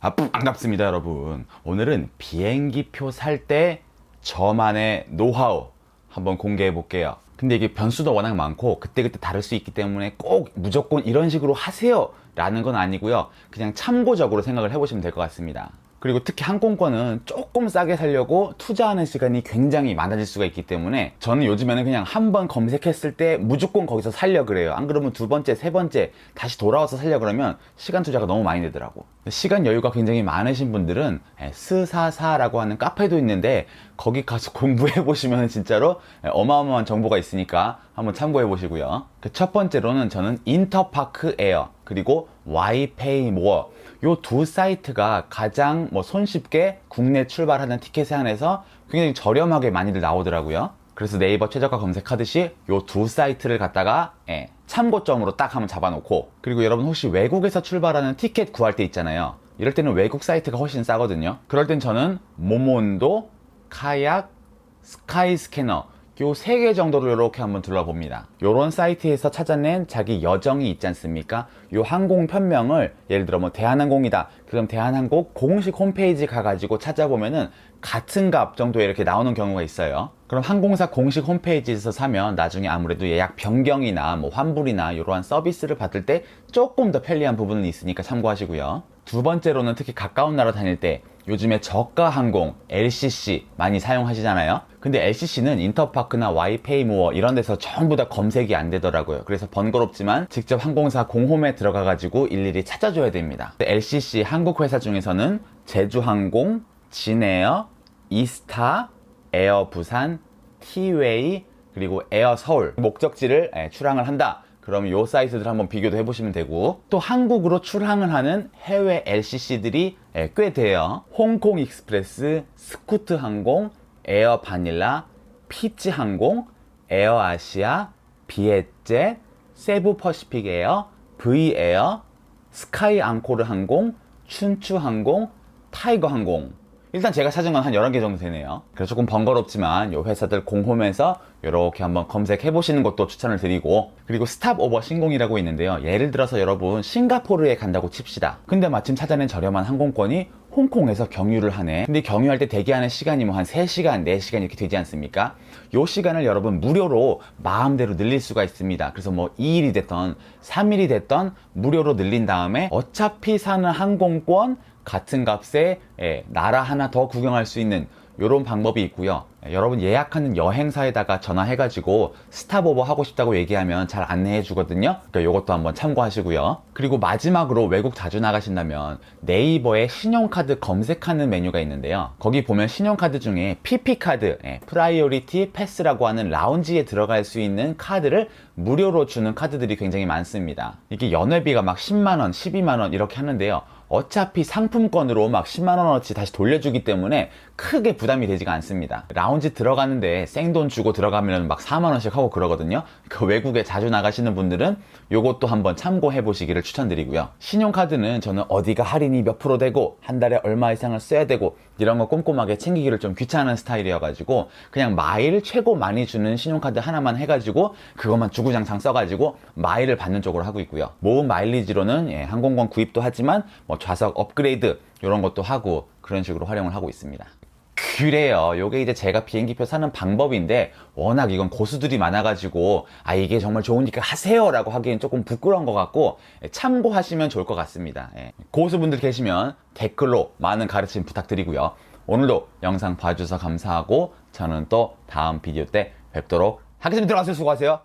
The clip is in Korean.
아, 반갑습니다, 여러분. 오늘은 비행기표 살 때 저만의 노하우 한번 공개해 볼게요. 근데 이게 변수도 워낙 많고 그때그때 다를 수 있기 때문에 꼭 무조건 이런 식으로 하세요 라는 건 아니고요. 그냥 참고적으로 생각을 해보시면 될 것 같습니다. 그리고 특히 항공권은 조금 싸게 살려고 투자하는 시간이 굉장히 많아질 수가 있기 때문에 저는 요즘에는 그냥 한 번 검색했을 때 무조건 거기서 살려 그래요. 안 그러면 두 번째, 세 번째 다시 돌아와서 살려 그러면 시간 투자가 너무 많이 되더라고. 시간 여유가 굉장히 많으신 분들은 예, 스사사라고 하는 카페도 있는데 거기 가서 공부해 보시면 진짜로 예, 어마어마한 정보가 있으니까 한번 참고해 보시고요. 그 첫 번째로는 저는 인터파크 에어 그리고 와이페이 모어 요 두 사이트가 가장 뭐 손쉽게 국내 출발하는 티켓에 한해서 굉장히 저렴하게 많이들 나오더라고요. 그래서 네이버 최저가 검색하듯이 요 두 사이트를 갖다가 예, 참고점으로 딱 한번 잡아놓고 그리고 여러분 혹시 외국에서 출발하는 티켓 구할 때 있잖아요. 이럴 때는 외국 사이트가 훨씬 싸거든요. 그럴 땐 저는 모몬도, 카약, 스카이 스캐너 요 세 개 정도로 이렇게 한번 둘러봅니다. 요런 사이트에서 찾아낸 자기 여정이 있지 않습니까? 요 항공 편명을 예를 들어 뭐 대한항공이다. 그럼 대한항공 공식 홈페이지 가가지고 찾아보면은 같은 값 정도에 이렇게 나오는 경우가 있어요. 그럼 항공사 공식 홈페이지에서 사면 나중에 아무래도 예약 변경이나 뭐 환불이나 이러한 서비스를 받을 때 조금 더 편리한 부분은 있으니까 참고하시고요. 두 번째로는 특히 가까운 나라 다닐 때 요즘에 저가 항공 LCC 많이 사용하시잖아요. 근데 LCC는 인터파크나 와이페이모어 이런 데서 전부 다 검색이 안 되더라고요. 그래서 번거롭지만 직접 항공사 공홈에 들어가 가지고 일일이 찾아줘야 됩니다. LCC 한국 회사 중에서는 제주항공, 진에어, 이스타, 에어 부산, 티웨이, 그리고 에어 서울 목적지를 예, 출항을 한다. 그러면 요 사이트들 한번 비교도 해보시면 되고 또 한국으로 출항을 하는 해외 LCC들이 예, 꽤 돼요. 홍콩 익스프레스, 스쿠트 항공, 에어 바닐라, 피치 항공, 에어 아시아, 비엣젯, 세부 퍼시픽 에어, V 에어, 스카이 앙코르 항공, 춘추 항공, 타이거 항공. 일단 제가 찾은 건 한 11개 정도 되네요. 그래서 조금 번거롭지만 이 회사들 공홈에서 이렇게 한번 검색해 보시는 것도 추천을 드리고 그리고 스탑 오버 신공이라고 있는데요. 예를 들어서 여러분 싱가포르에 간다고 칩시다. 근데 마침 찾아낸 저렴한 항공권이 홍콩에서 경유를 하네. 근데 경유할 때 대기하는 시간이 뭐 한 3시간, 4시간 이렇게 되지 않습니까? 요 시간을 여러분 무료로 마음대로 늘릴 수가 있습니다. 그래서 뭐 2일이 됐던 3일이 됐던 무료로 늘린 다음에 어차피 사는 항공권 같은 값에 예, 나라 하나 더 구경할 수 있는 이런 방법이 있고요. 예, 여러분 예약하는 여행사에다가 전화해가지고 스탑오버 하고 싶다고 얘기하면 잘 안내해 주거든요. 그러니까 이것도 한번 참고하시고요. 그리고 마지막으로 외국 자주 나가신다면 네이버에 신용카드 검색하는 메뉴가 있는데요. 거기 보면 신용카드 중에 PP카드, 예, 프라이오리티 패스라고 하는 라운지에 들어갈 수 있는 카드를 무료로 주는 카드들이 굉장히 많습니다. 이게 연회비가 막 10만원, 12만원 이렇게 하는데요. 어차피 상품권으로 막 10만원어치 다시 돌려주기 때문에 크게 부담이 되지가 않습니다. 라운지 들어가는데 생돈 주고 들어가면 막 4만원씩 하고 그러거든요. 그 외국에 자주 나가시는 분들은 요것도 한번 참고해 보시기를 추천드리고요. 신용카드는 저는 어디가 할인이 몇 프로 되고 한 달에 얼마 이상을 써야 되고 이런 거 꼼꼼하게 챙기기를 좀 귀찮은 스타일이어가지고 그냥 마일 최고 많이 주는 신용카드 하나만 해가지고 그것만 주구장창 써가지고 마일을 받는 쪽으로 하고 있고요. 모은 마일리지로는 예, 항공권 구입도 하지만 뭐 좌석 업그레이드 이런 것도 하고 그런 식으로 활용을 하고 있습니다. 그래요. 요게 이제 제가 비행기표 사는 방법인데 워낙 이건 고수들이 많아가지고 아 이게 정말 좋으니까 하세요라고 하기엔 조금 부끄러운 것 같고 예, 참고하시면 좋을 것 같습니다. 예. 고수분들 계시면 댓글로 많은 가르침 부탁드리고요. 오늘도 영상 봐주셔서 감사하고 저는 또 다음 비디오 때 뵙도록 하겠습니다. 들어가세요. 수고하세요.